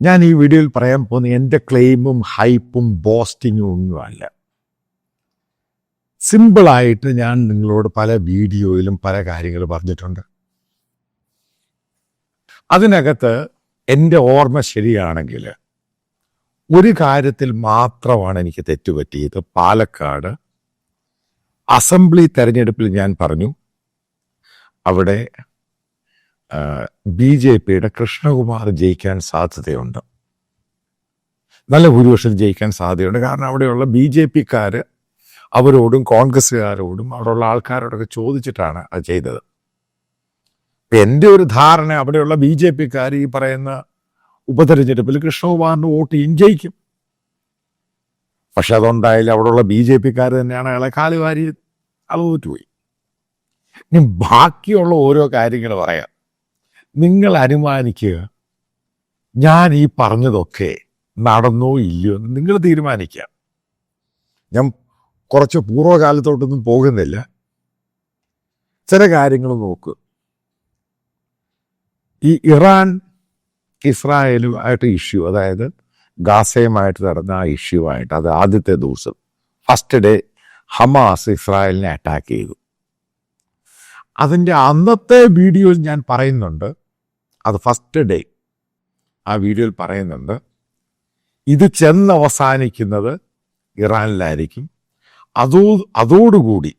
ഞാൻ ഈ വീഡിയോയിൽ പറയാൻ പോകുന്ന എന്റെ ക്ലെയിമും ഹൈപ്പും ബോസ്റ്റിങ്ങും ഒന്നുമല്ല. സിമ്പിളായിട്ട് ഞാൻ നിങ്ങളോട് പല വീഡിയോയിലും പല കാര്യങ്ങൾ പറഞ്ഞിട്ടുണ്ട്. അതിനകത്ത് എന്റെ ഓർമ്മ ശരിയാണെങ്കിൽ ഒരു കാര്യത്തിൽ മാത്രമാണ് എനിക്ക് തെറ്റുപറ്റിയത്. പാലക്കാട് അസംബ്ലി തെരഞ്ഞെടുപ്പിൽ ഞാൻ പറഞ്ഞു അവിടെ ബി ജെ പിയുടെ കൃഷ്ണകുമാർ ജയിക്കാൻ സാധ്യതയുണ്ട്. നല്ല ഭൂരിപക്ഷം ജയിക്കാൻ സാധ്യതയുണ്ട്. കാരണം അവിടെയുള്ള ബി ജെ പിക്കാർ അവരോടും കോൺഗ്രസ്സുകാരോടും അവിടെയുള്ള ആൾക്കാരോടൊക്കെ ചോദിച്ചിട്ടാണ് അത് ചെയ്തത്. എന്റെ ഒരു ധാരണ അവിടെയുള്ള ബി ജെ പിക്കാർ ഈ പറയുന്ന ഉപതെരഞ്ഞെടുപ്പിൽ കൃഷ്ണകുമാറിന് വോട്ട് ചെയ്യും ജയിക്കും പക്ഷെ അതുണ്ടായാലും അവിടെയുള്ള ബി ജെ പിക്കാർ തന്നെയാണ് അയാളെ കാലുവാരി അത് തോറ്റുപോയി ഇനി ബാക്കിയുള്ള ഓരോ കാര്യങ്ങൾ പറയാം. നിങ്ങൾ അനുമാനിക്കുക ഞാൻ ഈ പറഞ്ഞതൊക്കെ നടന്നോ ഇല്ലയോ എന്ന് നിങ്ങൾ തീരുമാനിക്കുക. ഞാൻ കുറച്ച് പൂർവകാലത്തോട്ടൊന്നും പോകുന്നില്ല. ചില കാര്യങ്ങൾ നോക്കുക ഈ ഇറാൻ ഇസ്രായേലുമായിട്ട് ഇഷ്യൂ അതായത് ഗാസയുമായിട്ട് നടന്ന ആ ഇഷ്യൂ ആയിട്ട് അത് ആദ്യത്തെ ദിവസം ഫസ്റ്റ് ഡേ ഹമാസ് ഇസ്രായേലിനെ അറ്റാക്ക് ചെയ്തു. അതിന്റെ അന്നത്തെ വീഡിയോ ഞാൻ പറയുന്നുണ്ട്. അത് ഫസ്റ്റ് ഡേ ആ വീഡിയോയിൽ പറയുന്നുണ്ട് ഇത് ചെന്ന് അവസാനിക്കുന്നത് ഇറാനിലായിരിക്കും. അതോ അതോടുകൂടി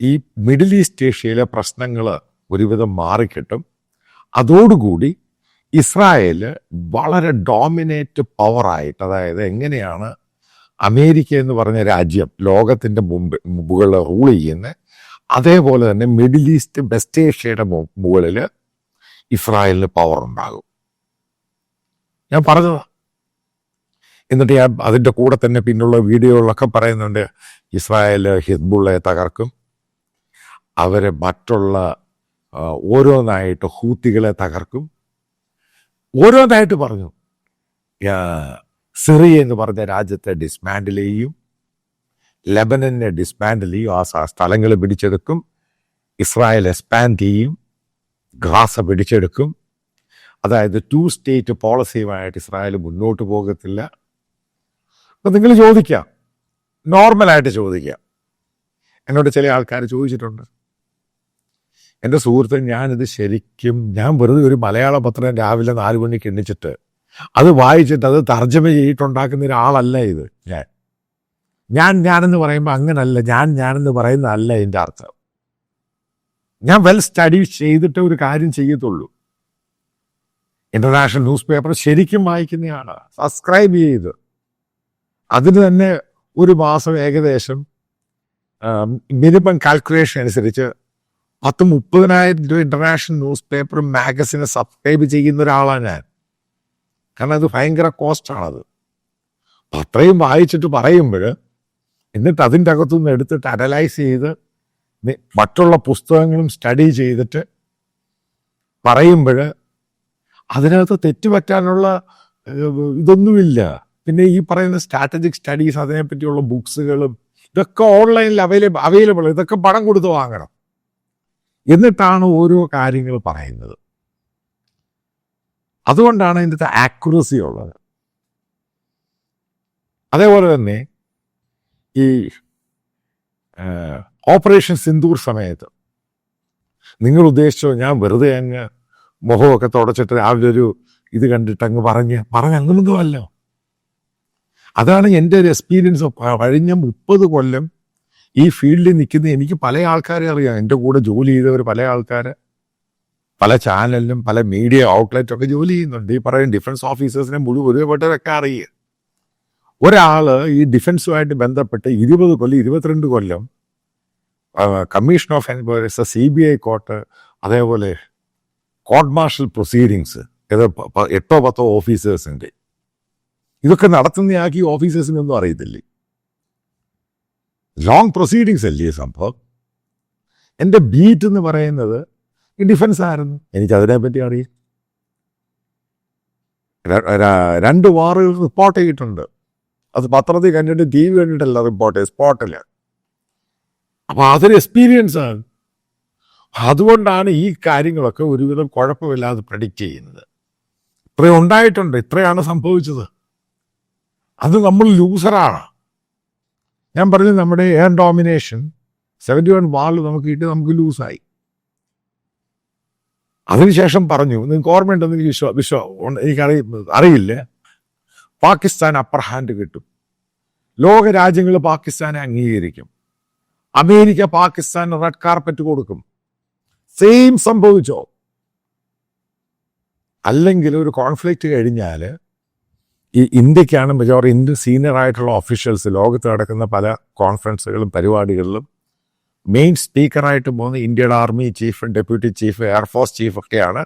ഈ മിഡിൽ ഈസ്റ്റ് ഏഷ്യയിലെ പ്രശ്നങ്ങൾ ഒരുവിധം മാറിക്കിട്ടും. അതോടുകൂടി ഇസ്രായേൽ വളരെ ഡോമിനേറ്റ് പവറായിട്ട് അതായത് എങ്ങനെയാണ് അമേരിക്ക എന്ന് പറഞ്ഞ രാജ്യം ലോകത്തിന്റെ മുമ്പ് മുകളിൽ റൂൾ ചെയ്യുന്നത് അതേപോലെ തന്നെ മിഡിൽ ഈസ്റ്റ് വെസ്റ്റ് ഏഷ്യയുടെ മുകളിൽ ഇസ്രായേലിന് പവർ ഉണ്ടാകും. ഞാൻ പറഞ്ഞതാ. എന്നിട്ട് ഞാൻ അതിന്റെ കൂടെ തന്നെ പിന്നുള്ള വീഡിയോകളിലൊക്കെ പറയുന്നുണ്ട്. ഇസ്രായേൽ ഹിസ്ബുള്ളയെ തകർക്കും. അവരെ മറ്റുള്ള ഓരോന്നായിട്ട് ഹൂത്തികളെ തകർക്കും. ഓരോന്നായിട്ട് പറഞ്ഞു. സിറിയ എന്ന് പറഞ്ഞ രാജ്യത്തെ ഡിസ്മാൻഡിൽ ചെയ്യും. ലെബനനെ ഡിസ്മാൻഡിൽ ചെയ്യും. ആ സ്ഥലങ്ങൾ പിടിച്ചെടുക്കും. ഇസ്രായേൽ എക്സ്പാൻഡ് ചെയ്യും. ഗ്രാസ പിടിച്ചെടുക്കും. അതായത് ടു സ്റ്റേറ്റ് പോളിസിയുമായിട്ട് ഇസ്രായേൽ മുന്നോട്ട് പോകത്തില്ല. അപ്പം നിങ്ങൾ ചോദിക്കാം. നോർമലായിട്ട് ചോദിക്കാം. എന്നോട് ചില ആൾക്കാർ ചോദിച്ചിട്ടുണ്ട്. എന്റെ സുഹൃത്ത് ഞാനിത് ശരിക്കും ഞാൻ വെറുതെ ഒരു മലയാള പത്രം രാവിലെ നാല് മണിക്ക് എണ്ണിച്ചിട്ട് അത് വായിച്ചിട്ട് അത് തർജമ ചെയ്തിട്ടുണ്ടാക്കുന്ന ഒരാളല്ല ഇത് ഞാൻ. ഞാൻ ഞാനെന്ന് പറയുമ്പോൾ അങ്ങനല്ല ഞാൻ ഞാനെന്ന് പറയുന്നതല്ല എന്റെ അർത്ഥം. ഞാൻ വെൽ സ്റ്റഡി ചെയ്തിട്ട് ഒരു കാര്യം ചെയ്യത്തുള്ളൂ. ഇന്റർനാഷണൽ ന്യൂസ് പേപ്പർ ശരിക്കും വായിക്കുന്നതാണ് സബ്സ്ക്രൈബ് ചെയ്ത്. അതിന് തന്നെ ഒരു മാസം ഏകദേശം മിനിമം കാൽക്കുലേഷൻ അനുസരിച്ച് പത്ത് മുപ്പതിനായിരം രൂപ ഇന്റർനാഷണൽ ന്യൂസ് പേപ്പറും മാഗസിനെ സബ്സ്ക്രൈബ് ചെയ്യുന്ന ഒരാളാണ് ഞാൻ. കാരണം അത് ഭയങ്കര കോസ്റ്റാണത്. അത്രയും വായിച്ചിട്ട് പറയുമ്പോൾ എന്നിട്ട് അതിന്റെ അകത്തുനിന്ന് എടുത്തിട്ട് അനലൈസ് ചെയ്ത് മറ്റുള്ള പുസ്തകങ്ങളും സ്റ്റഡി ചെയ്തിട്ട് പറയുമ്പോൾ അതിനകത്ത് തെറ്റുപറ്റാനുള്ള ഇതൊന്നുമില്ല. പിന്നെ ഈ പറയുന്ന സ്ട്രാറ്റജിക് സ്റ്റഡീസ് അതിനെപ്പറ്റിയുള്ള ബുക്സുകളും ഇതൊക്കെ ഓൺലൈനിൽ അവൈലബിൾ അവൈലബിൾ ഇതൊക്കെ പണം കൊടുത്ത് വാങ്ങണം. എന്നിട്ടാണ് ഓരോ കാര്യങ്ങൾ പറയുന്നത്. അതുകൊണ്ടാണ് ഇതിന്റെ ആക്യുറസി ഉള്ളത്. അതേപോലെ തന്നെ ഈ ഓപ്പറേഷൻ സിന്ദൂർ സമയത്ത്. നിങ്ങൾ ഉദ്ദേശിച്ചോ ഞാൻ വെറുതെ അങ്ങ് മുഖമൊക്കെ തുടച്ചിട്ട് രാവിലെ ഒരു ഇത് കണ്ടിട്ട് അങ്ങ് പറഞ്ഞ് പറഞ്ഞ് അങ്ങനൊന്നുമല്ലോ അതാണ് എന്റെ ഒരു എക്സ്പീരിയൻസ് കഴിഞ്ഞ മുപ്പത് കൊല്ലം ഈ ഫീൽഡിൽ നിൽക്കുന്ന എനിക്ക് പല ആൾക്കാരെ അറിയാം. എന്റെ കൂടെ ജോലി ചെയ്തവർ പല ആൾക്കാർ പല ചാനലിലും പല മീഡിയ ഔട്ട്ലെറ്റും ഒക്കെ ജോലി ചെയ്യുന്നുണ്ട്. ഈ പറയുന്ന ഡിഫൻസ് ഓഫീസേഴ്സിനെ മുഴുവൻ ഒരുപെട്ടവരൊക്കെ അറിയുക ഒരാൾ ഈ ഡിഫൻസുമായിട്ട് ബന്ധപ്പെട്ട് ഇരുപത് കൊല്ലം ഇരുപത്തിരണ്ട് കൊല്ലം commission of enquiries C B I court അതേപോലെ കോർട്ട് മാർഷൽ പ്രൊസീഡിങ്സ് ഏതോ എട്ടോ പത്തോ ഓഫീസേഴ്സിന്റെ ഇതൊക്കെ നടത്തുന്നയാൾക്ക് ഈ ഓഫീസേഴ്സിനൊന്നും അറിയത്തില്ലേ. ലോങ് പ്രൊസീഡിങ്സ് അല്ലേ സംഭവം? എന്റെ ബീറ്റ് എന്ന് പറയുന്നത് ഡിഫൻസ് ആയിരുന്നു. എനിക്ക് അതിനെപ്പറ്റി അറിയാം. രണ്ട് വാറുകൾ റിപ്പോർട്ട് ചെയ്തിട്ടുണ്ട്. അത് പത്രത്തിൽ കണ്ടിട്ട് ടി വി കണ്ടിട്ടല്ല റിപ്പോർട്ട് സ്പോട്ടിൽ അപ്പൊ അതൊരു എക്സ്പീരിയൻസ് ആണ്. അതുകൊണ്ടാണ് ഈ കാര്യങ്ങളൊക്കെ ഒരുവിധം കുഴപ്പമില്ലാതെ പ്രഡിക്റ്റ് ചെയ്യുന്നത്. ഇത്രയും ഉണ്ടായിട്ടുണ്ട് ഇത്രയാണ് സംഭവിച്ചത്. അത് നമ്മൾ ലൂസറാണ് ഞാൻ പറഞ്ഞു നമ്മുടെ air domination seventy one war നമുക്ക് കിട്ടി നമുക്ക് ലൂസായി അതിനുശേഷം പറഞ്ഞു നിങ്ങൾക്ക് ഓർമ്മയുണ്ടെന്ന് എനിക്ക് വിശ്വാ വിശ്വാ എനിക്കറിയ അറിയില്ല? പാകിസ്ഥാൻ അപ്പർ ഹാൻഡ് കിട്ടും. ലോക രാജ്യങ്ങൾ പാകിസ്ഥാനെ അംഗീകരിക്കും. അമേരിക്ക പാകിസ്ഥാൻ റെഡ് കാർപ്പറ്റ് കൊടുക്കും. സെയിം സംഭവിച്ചോ? അല്ലെങ്കിൽ ഒരു കോൺഫ്ലിക്റ്റ് കഴിഞ്ഞാൽ ഈ ഇന്ത്യക്കാണ് മെജോറിറ്റി ഇന്ത്യ സീനിയർ ആയിട്ടുള്ള ഒഫീഷ്യൽസ് ലോകത്ത് നടക്കുന്ന പല കോൺഫറൻസുകളും പരിപാടികളിലും മെയിൻ സ്പീക്കറായിട്ട് പോകുന്ന ഇന്ത്യയുടെ army chief deputy chief air force chief ഒക്കെയാണ്.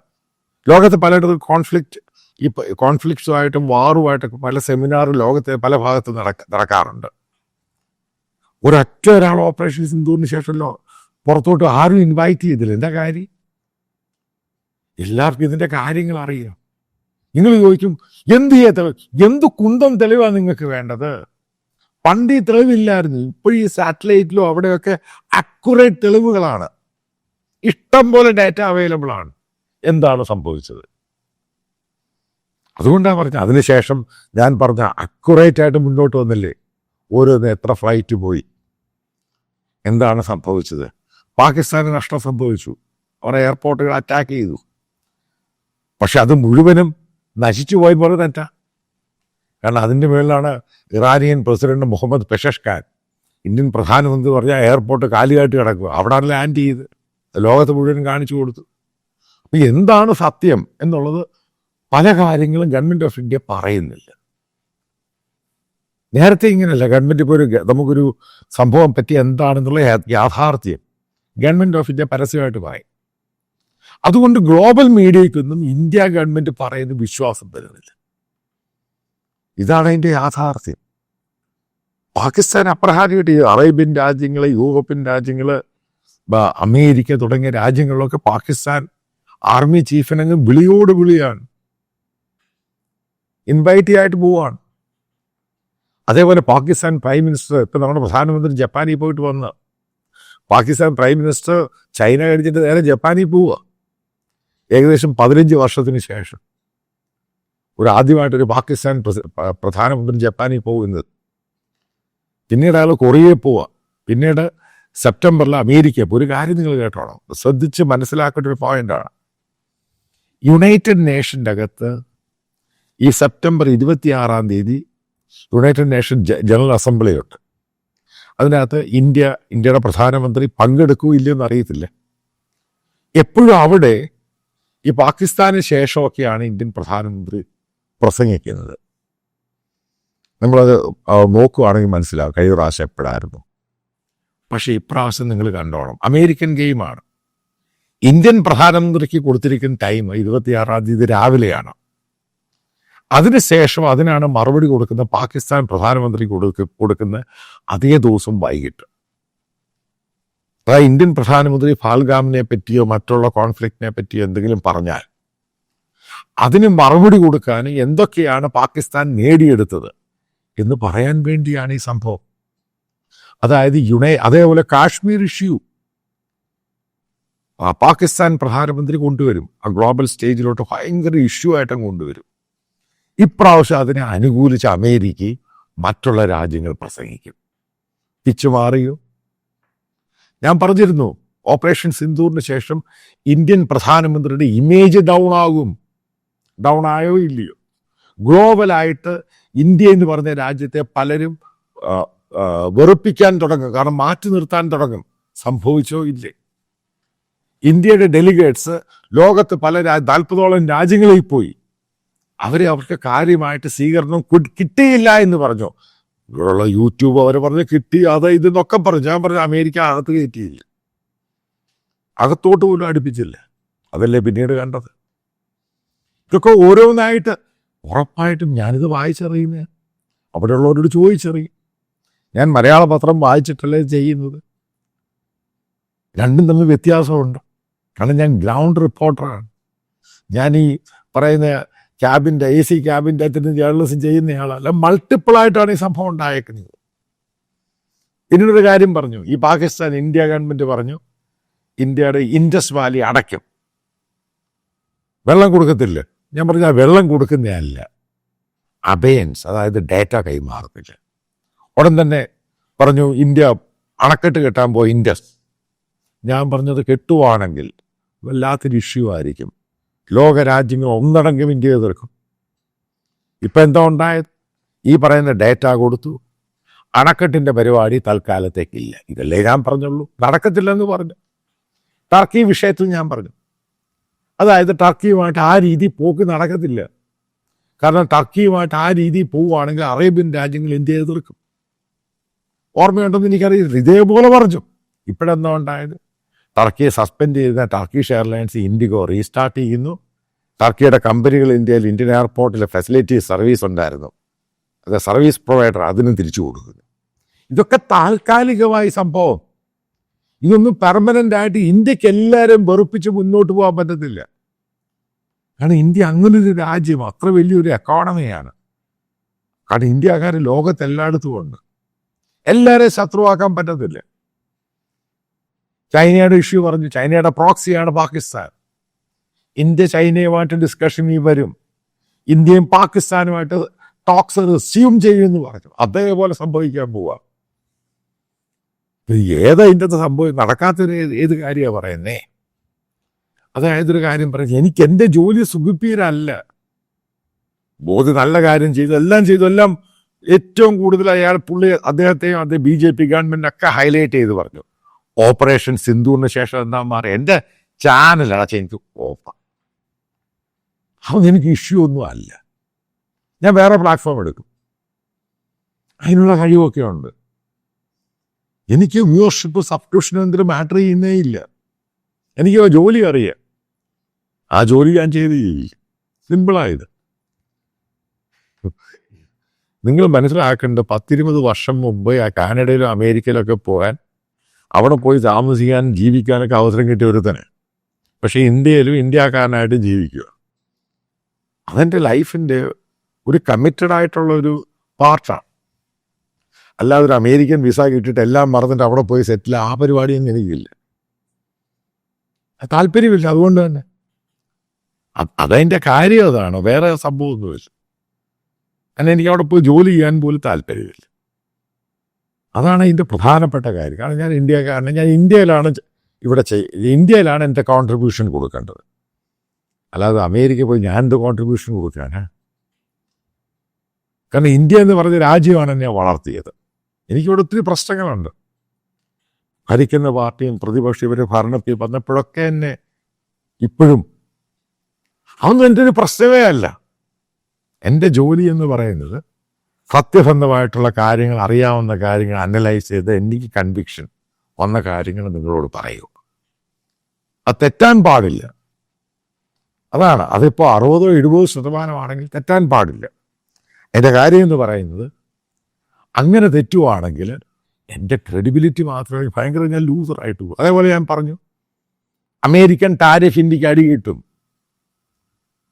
ലോകത്ത് പലയിടത്തും കോൺഫ്ലിക്റ്റ് ഈ കോൺഫ്ലിക്ട്സുമായിട്ടും വാറുമായിട്ടൊക്കെ പല സെമിനാർ ലോകത്തെ പല ഭാഗത്തും നടക്ക നടക്കാറുണ്ട്. ഒരൊറ്റ ഒരാൾ ഓപ്പറേഷൻ സിന്ധുവിന് ശേഷമല്ലോ പുറത്തോട്ട് ആരും ഇൻവൈറ്റ് ചെയ്തില്ല. എന്താ കാര്യം? എല്ലാവർക്കും ഇതിന്റെ കാര്യങ്ങൾ അറിയാം. നിങ്ങൾ ചോദിക്കും എന്ത് ചെയ്യാ എന്ത് കുന്തം തെളിവാണ് നിങ്ങൾക്ക് വേണ്ടത്? പണ്ട് ഈ തെളിവില്ലായിരുന്നു. ഇപ്പോൾ ഈ സാറ്റലൈറ്റിലും അവിടെയൊക്കെ അക്യുറേറ്റ് തെളിവുകളാണ്. ഇഷ്ടം പോലെ ഡാറ്റ അവൈലബിൾ ആണ്. എന്താണ് സംഭവിച്ചത്? അതുകൊണ്ടാണ് പറഞ്ഞത്. അതിനുശേഷം ഞാൻ പറഞ്ഞ അക്യുറേറ്റ് ആയിട്ട് മുന്നോട്ട് വന്നില്ലേ? ഓരോന്ന് എത്ര ഫ്ലൈറ്റ് പോയി? എന്താണ് സംഭവിച്ചത്? പാകിസ്ഥാന് നഷ്ടം സംഭവിച്ചു. അവരെ എയർപോർട്ടുകൾ അറ്റാക്ക് ചെയ്തു. പക്ഷെ അത് മുഴുവനും നശിച്ചു പോയി പോലെ തെറ്റാ കാരണം അതിന്റെ മേളിലാണ് Iranian president Mohammad Pezeshkian Indian പ്രധാനമന്ത്രി പറഞ്ഞാൽ എയർപോർട്ട് കാലിയായിട്ട് കിടക്കുക. അവിടെ ലാൻഡ് ചെയ്ത്. ലോകത്ത് മുഴുവൻ കാണിച്ചു കൊടുത്തു. അപ്പം എന്താണ് സത്യം എന്നുള്ളത് പല കാര്യങ്ങളും ഗവൺമെന്റ് ഓഫ് ഇന്ത്യ പറയുന്നില്ല. നേരത്തെ ഇങ്ങനെയല്ല ഗവൺമെന്റ് ഇപ്പോൾ ഒരു നമുക്കൊരു സംഭവം പറ്റി എന്താണെന്നുള്ള യാഥാർത്ഥ്യം ഗവൺമെന്റ് ഓഫ് ഇന്ത്യ പരസ്യമായിട്ട് പറയും. അതുകൊണ്ട് ഗ്ലോബൽ മീഡിയയ്ക്കൊന്നും ഇന്ത്യ ഗവൺമെന്റ് പറയുന്ന വിശ്വാസം വരുന്നില്ല. ഇതാണ് അതിന്റെ യാഥാർത്ഥ്യം. പാകിസ്ഥാൻ അപ്രഹാരമായിട്ട് അറേബ്യൻ രാജ്യങ്ങൾ യൂറോപ്യൻ രാജ്യങ്ങൾ അമേരിക്ക തുടങ്ങിയ രാജ്യങ്ങളിലൊക്കെ പാകിസ്ഥാൻ ആർമി ചീഫിനങ്ങ് വിളിയോട് വിളിയാണ്. ഇൻവൈറ്റി ആയിട്ട് പോവാണ്. അതേപോലെ പാകിസ്ഥാൻ പ്രൈം മിനിസ്റ്റർ ഇപ്പം നമ്മുടെ പ്രധാനമന്ത്രി ജപ്പാനിൽ പോയിട്ട് വന്ന് പാകിസ്ഥാൻ പ്രൈം മിനിസ്റ്റർ ചൈന കഴിഞ്ഞിട്ട് നേരെ ജപ്പാനിൽ പോവുക ഏകദേശം പതിനഞ്ച് വർഷത്തിന് ശേഷം. ഒരു ആദ്യമായിട്ടൊരു പാകിസ്ഥാൻ പ്രധാനമന്ത്രി ജപ്പാനിൽ പോകുന്നത്. പിന്നീട് അയാൾ കൊറിയയിൽ പോവുക പിന്നീട് സെപ്റ്റംബറിൽ അമേരിക്ക ഒരു കാര്യം നിങ്ങൾ കേട്ടോണം. ശ്രദ്ധിച്ച് മനസ്സിലാക്കേണ്ട ഒരു പോയിന്റാണ് യുണൈറ്റഡ് നേഷന്റെ അകത്ത് ഈ സെപ്റ്റംബർ ഇരുപത്തിയാറാം തീയതി യുണൈറ്റഡ് നേഷൻ ജനറൽ അസംബ്ലിയുണ്ട് അതിനകത്ത് ഇന്ത്യ ഇന്ത്യയുടെ പ്രധാനമന്ത്രി പങ്കെടുക്കൂ ഇല്ലയെന്ന് അറിയത്തില്ല എപ്പോഴും അവിടെ ഈ പാകിസ്ഥാന് ശേഷമൊക്കെയാണ് ഇന്ത്യൻ പ്രധാനമന്ത്രി പ്രസംഗിക്കുന്നത്. നമ്മളത് നോക്കുവാണെങ്കിൽ മനസ്സിലാവും. കഴിഞ്ഞ പ്രാവശ്യം എപ്പോഴായിരുന്നു. പക്ഷേ ഇപ്രാവശ്യം നിങ്ങൾ കണ്ടോണം. അമേരിക്കൻ ഗെയിമാണ്. ഇന്ത്യൻ പ്രധാനമന്ത്രിക്ക് കൊടുത്തിരിക്കുന്ന ടൈം ഇരുപത്തിയാറാം തീയതി രാവിലെയാണ്. അതിനുശേഷം അതിനാണ് മറുപടി കൊടുക്കുന്ന പാകിസ്ഥാൻ പ്രധാനമന്ത്രി കൊടുക്ക കൊടുക്കുന്ന അതേ ദിവസം വൈകിട്ട്. അതായത് ഇന്ത്യൻ പ്രധാനമന്ത്രി ഫാൽഗാമിനെ പറ്റിയോ മറ്റുള്ള കോൺഫ്ലിക്റ്റിനെ പറ്റിയോ എന്തെങ്കിലും പറഞ്ഞാൽ അതിന് മറുപടി കൊടുക്കാൻ എന്തൊക്കെയാണ് പാകിസ്ഥാൻ നേടിയെടുത്തത് എന്ന് പറയാൻ വേണ്ടിയാണ് ഈ സംഭവം. അതായത് യുണൈ അതേപോലെ കാശ്മീർ ഇഷ്യൂ പാകിസ്ഥാൻ പ്രധാനമന്ത്രി കൊണ്ടുവരും. ആ ഗ്ലോബൽ സ്റ്റേജിലോട്ട് ഭയങ്കര ഇഷ്യൂ ആയിട്ടും കൊണ്ടുവരും. ഇപ്രാവശ്യം അതിനെ അനുകൂലിച്ച് അമേരിക്ക മറ്റുള്ള രാജ്യങ്ങൾ പ്രസംഗിക്കും. തിച്ചുമാറിയോ ഞാൻ പറഞ്ഞിരുന്നു ഓപ്പറേഷൻ സിന്ദൂറിന് ശേഷം ഇന്ത്യൻ പ്രധാനമന്ത്രിയുടെ ഇമേജ് ഡൗൺ ആകും ഡൗൺ ആയോ ഇല്ലയോ? ഗ്ലോബലായിട്ട് ഇന്ത്യ എന്ന് പറഞ്ഞ രാജ്യത്തെ പലരും വെറുപ്പിക്കാൻ തുടങ്ങും. കാരണം മാറ്റി നിർത്താൻ തുടങ്ങും. സംഭവിച്ചോ ഇല്ലേ? ഇന്ത്യയുടെ ഡെലിഗേറ്റ്സ് ലോകത്ത് പല നാൽപ്പതോളം രാജ്യങ്ങളിൽ പോയി. അവരെ അവർക്ക് കാര്യമായിട്ട് സ്വീകരണം കിട്ടിയില്ല എന്ന് പറഞ്ഞു. ഇവിടെയുള്ള യൂട്യൂബ് അവർ പറഞ്ഞ് കിട്ടി അത് ഇതെന്നൊക്കെ പറഞ്ഞു. ഞാൻ പറഞ്ഞു അമേരിക്ക അകത്ത് കയറ്റിയില്ല. അകത്തോട്ട് പോലും അടുപ്പിച്ചില്ല. അതല്ലേ പിന്നീട് കണ്ടത്? ഇതൊക്കെ ഓരോന്നായിട്ട് ഉറപ്പായിട്ടും ഞാനിത് വായിച്ചറിയുന്നത് അവിടെയുള്ളവരോട് ചോദിച്ചറിയും. ഞാൻ മലയാള പത്രം വായിച്ചിട്ടല്ലേ ചെയ്യുന്നത്. രണ്ടും തമ്മിൽ വ്യത്യാസമുണ്ട്. കാരണം ഞാൻ ഗ്രൗണ്ട് റിപ്പോർട്ടറാണ്. ഞാൻ ഈ പറയുന്ന ക്യാബിന്റെ എ സി ക്യാബിന്റെ അകത്തിന് ജേർണലിസം ചെയ്യുന്നയാളല്ല. മൾട്ടിപ്പിൾ ആയിട്ടാണ് ഈ സംഭവം ഉണ്ടായേക്കുന്നത്. പിന്നീടൊരു കാര്യം പറഞ്ഞു. ഈ പാകിസ്ഥാൻ ഇന്ത്യ ഗവൺമെന്റ് പറഞ്ഞു ഇന്ത്യയുടെ ഇൻഡസ് വാലി അടയ്ക്കും. വെള്ളം കൊടുക്കത്തില്ല. ഞാൻ പറഞ്ഞ വെള്ളം കൊടുക്കുന്നതല്ല. അബയൻസ് അതായത് ഡേറ്റ കൈമാറുന്നില്ല ഉടൻ തന്നെ പറഞ്ഞു ഇന്ത്യ അണക്കെട്ട് കെട്ടാൻ പോയി ഇൻഡസ്. ഞാൻ പറഞ്ഞത് കെട്ടുവാണെങ്കിൽ വല്ലാത്തൊരു ഇഷ്യൂ ആയിരിക്കും. ലോക രാജ്യങ്ങൾ ഒന്നടങ്കം ഇന്ത്യ എതിർക്കും. ഇപ്പം എന്താ ഉണ്ടായത്? ഈ പറയുന്ന ഡേറ്റ കൊടുത്തു. അണക്കെട്ടിന്റെ പരിപാടി തൽക്കാലത്തേക്കില്ല. ഇതല്ലേ ഞാൻ പറഞ്ഞുള്ളൂ. നടക്കത്തില്ലെന്ന് പറഞ്ഞു. ടർക്കി വിഷയത്തിൽ ഞാൻ പറഞ്ഞു. അതായത് ടർക്കിയുമായിട്ട് ആ രീതി പോക്ക് നടക്കത്തില്ല. കാരണം ടർക്കിയുമായിട്ട് ആ രീതി പോവുകയാണെങ്കിൽ അറേബ്യൻ രാജ്യങ്ങൾ ഇന്ത്യയെ എതിർക്കും. ഓർമ്മയുണ്ടെന്ന് എനിക്കറിയില്ല ഇതേപോലെ പറഞ്ഞു. ഇപ്പോഴെന്താ ഉണ്ടായത്? ടർക്കിയെ സസ്പെൻഡ് ചെയ്ത ടർക്കിഷ് എയർലൈൻസ് ഇൻഡിഗോ റീസ്റ്റാർട്ട് ചെയ്യുന്നു. ടർക്കിയുടെ കമ്പനികൾ ഇന്ത്യയിൽ ഇന്ത്യൻ എയർപോർട്ടിലെ ഫെസിലിറ്റി സർവീസ് ഉണ്ടായിരുന്നു. അത് സർവീസ് പ്രൊവൈഡർ അതിനും തിരിച്ചു കൊടുക്കുന്നു. ഇതൊക്കെ താൽക്കാലികമായി സംഭവം. ഇതൊന്നും പെർമനന്റ് ആയിട്ട് ഇന്ത്യയ്ക്ക് എല്ലാവരും വെറുപ്പിച്ച് മുന്നോട്ട് പോകാൻ പറ്റത്തില്ല. കാരണം ഇന്ത്യ അങ്ങനൊരു രാജ്യം അത്ര വലിയൊരു എക്കോണമിയാണ് കാരണം ഇന്ത്യക്കാർ ലോകത്തെല്ലായിടത്തും ഉണ്ട്. എല്ലാവരെയും ശത്രുവാക്കാൻ പറ്റത്തില്ല. ചൈനയുടെ ഇഷ്യൂ പറഞ്ഞു. ചൈനയുടെ പ്രോക്സിയാണ് പാകിസ്ഥാൻ. ഇന്ത്യ ചൈനയുമായിട്ട് ഡിസ്കഷനിൽ വരും. ഇന്ത്യയും പാകിസ്ഥാനുമായിട്ട് ടോക്സ് റിസ്യൂം ചെയ്യുമെന്ന് പറഞ്ഞു. അതേപോലെ സംഭവിക്കാൻ പോവാ. ഏതാ ഇതിന്റെ സംഭവം? നടക്കാത്തൊരു ഏത് കാര്യമാണ് പറയുന്നേ? അതായത് ഒരു കാര്യം പറഞ്ഞു. എനിക്ക് എന്റെ ജോലി സുഖിപ്പീരല്ല ബോധി നല്ല കാര്യം ചെയ്തു. എല്ലാം ചെയ്തു. എല്ലാം ഏറ്റവും കൂടുതൽ അയാൾ പുള്ളി അദ്ദേഹത്തെയും അദ്ദേഹം ബി ജെ പി ഹൈലൈറ്റ് ചെയ്ത് പറഞ്ഞു. ഓപ്പറേഷൻ സിന്ധുവിന് ശേഷം എന്താ മാറി? എന്റെ ചാനലടച്ച എനിക്ക് ഓപ്പ. അതൊന്നും എനിക്ക് ഇഷ്യൂ ഒന്നും അല്ല. ഞാൻ വേറെ പ്ലാറ്റ്ഫോം എടുക്കും. അതിനുള്ള കഴിവൊക്കെ ഉണ്ട്. എനിക്ക് വ്യൂവർഷിപ്പ് സബ്സ്ക്രിപ്ഷൻ എന്തെങ്കിലും മാറ്റർ ചെയ്യുന്നേ ഇല്ല. എനിക്ക് ജോലി അറിയാം. ആ ജോലി ഞാൻ ചെയ്ത് സിമ്പിളായത് നിങ്ങൾ മനസ്സിലാക്കേണ്ട പത്തിരുപത് വർഷം മുമ്പ് ആ കാനഡയിലും അമേരിക്കയിലൊക്കെ പോകാൻ അവിടെ പോയി താമസിക്കാൻ ജീവിക്കാനൊക്കെ അവസരം കിട്ടിയ ഒരുത്തന്. പക്ഷേ ഇന്ത്യയിലും ഇന്ത്യക്കാരനായിട്ട് ജീവിക്കുക. അതെന്റെ ലൈഫിന്റെ ഒരു കമ്മിറ്റഡ് ആയിട്ടുള്ള ഒരു പാർട്ടാണ്. അല്ലാതെ ഒരു അമേരിക്കൻ വിസ കിട്ടിയിട്ട് എല്ലാം മറന്നിട്ട് അവിടെ പോയി സെറ്റിൽ ആ പരിപാടിയൊന്നും എനിക്കില്ല. താല്പര്യമില്ല അതുകൊണ്ട് തന്നെ. അത് അതതിന്റെ കാര്യം അതാണ്? വേറെ സംഭവമൊന്നുമില്ല. കാരണം എനിക്ക് അവിടെ പോയി ജോലി ചെയ്യാൻ പോലും താല്പര്യമില്ല. അതാണ് ഇതിന്റെ പ്രധാനപ്പെട്ട കാര്യം. കാരണം ഞാൻ ഇന്ത്യ കാരണം ഞാൻ ഇന്ത്യയിലാണ് ഇവിടെ ചെയ് ഇന്ത്യയിലാണ് എന്റെ കോൺട്രിബ്യൂഷൻ കൊടുക്കേണ്ടത്. അല്ലാതെ അമേരിക്ക പോയി ഞാൻ എന്ത് കോൺട്രിബ്യൂഷൻ കൊടുക്കാനാ കാരണം ഇന്ത്യ എന്ന് പറഞ്ഞ രാജ്യമാണ് എന്നെ വളർത്തിയത്. എനിക്കിവിടെ ഒത്തിരി പ്രശ്നങ്ങളുണ്ട്. ഭരിക്കുന്ന പാർട്ടിയും പ്രതിപക്ഷം ഇവർ ഭരണത്തിൽ വന്നപ്പോഴൊക്കെ എന്നെ ഇപ്പോഴും അതൊന്നും എന്റെ ഒരു പ്രശ്നമേ അല്ല. എന്റെ ജോലി എന്ന് പറയുന്നത് സത്യസന്ധമായിട്ടുള്ള കാര്യങ്ങൾ അറിയാവുന്ന കാര്യങ്ങൾ അനലൈസ് ചെയ്ത് എനിക്ക് കൺവിക്ഷൻ വന്ന കാര്യങ്ങൾ നിങ്ങളോട് പറയൂ. അത് തെറ്റാൻ പാടില്ല. അതാണ്. അതിപ്പോൾ അറുപതോ എഴുപതോ ശതമാനമാണെങ്കിൽ തെറ്റാൻ പാടില്ല. എന്റെ കാര്യം എന്ന് പറയുന്നത് അങ്ങനെ തെറ്റുവാണെങ്കിൽ എന്റെ ക്രെഡിബിലിറ്റി മാത്രമേ ഭയങ്കര ഞാൻ ലൂസറായിട്ട് പോകും. അതേപോലെ ഞാൻ പറഞ്ഞു അമേരിക്കൻ ടാരിഫ് ഇന്ത്യയ്ക്ക് അടി കിട്ടും.